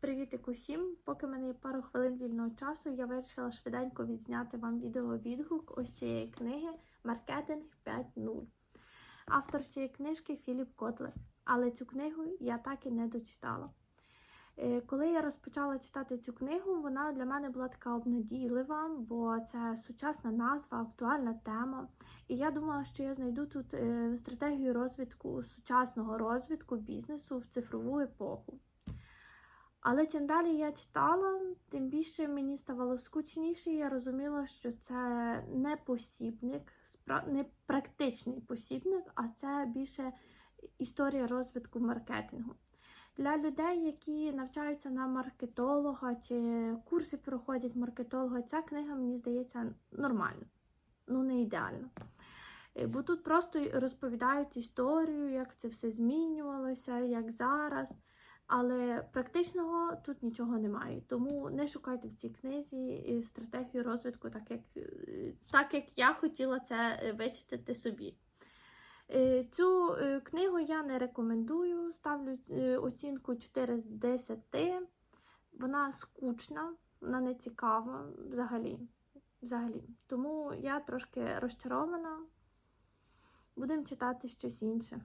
Привітик усім! Поки в мене є пару хвилин вільного часу, я вирішила швиденько відзняти вам відеовідгук ось цієї книги Маркетинг 5.0. Автор цієї книжки Філіп Котлер. Але цю книгу я так і не дочитала. Е, Коли я розпочала читати цю книгу, вона для мене була така обнадійлива, бо це сучасна назва, актуальна тема. І я думала, що я знайду тут е, стратегію розвитку сучасного розвитку бізнесу в цифрову епоху. Але чим далі я читала, тим більше мені ставало скучніше, і я розуміла, що це не посібник, не практичний посібник, а це більше історія розвитку маркетингу. Для людей, які навчаються на маркетолога чи курси проходять маркетолога, ця книга, мені здається, нормальна, ну не ідеальна. Е, Бо тут просто розповідають історію, як це все змінювалося, як зараз. Але практичного тут нічого немає. Тому не шукайте в цій книзі е, стратегію розвитку, так як, е, так як я хотіла це е, вичитати собі. Цю книгу я не рекомендую, ставлю оцінку 4 з 10. Вона скучна, вона не цікава взагалі. взагалі. Тому я трошки розчарована. Будемо читати щось інше.